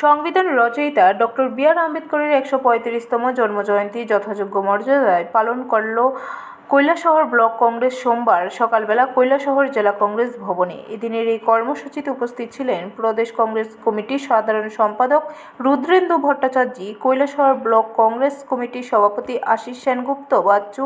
সংবিধান রচয়িতা doctor B আর আম্বেদকরের একশো পঁয়ত্রিশতম জন্মজয়ন্তী যথাযোগ্য মর্যাদায় পালন করল কৈলাসহর ব্লক কংগ্রেস সোমবার সকালবেলা কৈলাসহর জেলা কংগ্রেস ভবনে এদিনের এই কর্মসূচিতে উপস্থিত ছিলেন প্রদেশ কংগ্রেস কমিটির সাধারণ সম্পাদক রুদ্রেন্দু ভট্টাচার্য, কৈলাসহর ব্লক কংগ্রেস কমিটির সভাপতি আশিস সেনগুপ্ত, বাচ্চু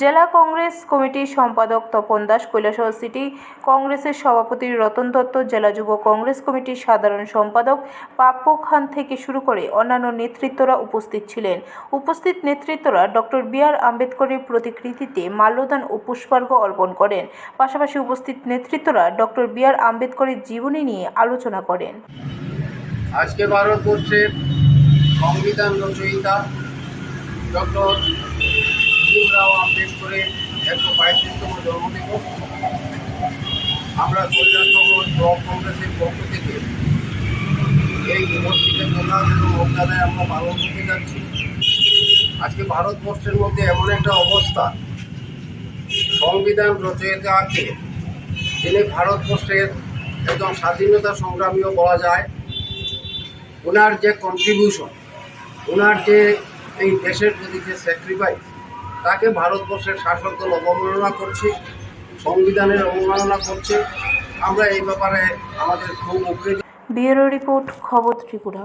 জেলা কংগ্রেস কমিটির সম্পাদক তপন দাস, কৈলাসহর সিটি কংগ্রেসের সভাপতি রতন দত্ত, জেলা যুব কংগ্রেস কমিটির সাধারণ সম্পাদক পাপ্পু খান থেকে শুরু করে অন্যান্য নেতৃত্বরা উপস্থিত ছিলেন। উপস্থিত নেতৃত্বরা ডক্টর বি আর আম্বেদকরের প্রতিকৃতিতে মাল্যদান ও পুষ্পার্ঘ্য অর্পণ করেন। পাশাপাশি উপস্থিত নেতৃত্বরা ডক্টর বি আর আম্বেদকরের জীবনী নিয়ে আলোচনা করেন। আজকে ভারতবর্ষের সংবিধান রচয়িতা ডক্টর ভীমরাও আম্বেদকরের একশো পঁয়ত্রিশতম জন্মদিবস। আমরা কৈলাসহর ব্লক কংগ্রেসের পক্ষ থেকে এই দিবসটিকে এবং মর্যাদায় আমরা পালন করতে যাচ্ছি। আজকে ভারতবর্ষের মধ্যে এমন একটা অবস্থা সংবিধান রচয়িতাকে যিনি ভারতবর্ষের একদম স্বাধীনতা সংগ্রামীও বলা যায় ওনার যে কন্ট্রিবিউশন ওনার যে এই দেশের প্রতি যে স্যাক্রিফাইস তাকে ভারতবর্ষের শাসক দল অবমাননা করছে, সংবিধানের অবমাননা করছে। আমরা এই ব্যাপারে আমাদের খুব উদ্বেগ ব্যুরো রিপোর্ট, খবর ত্রিপুরা।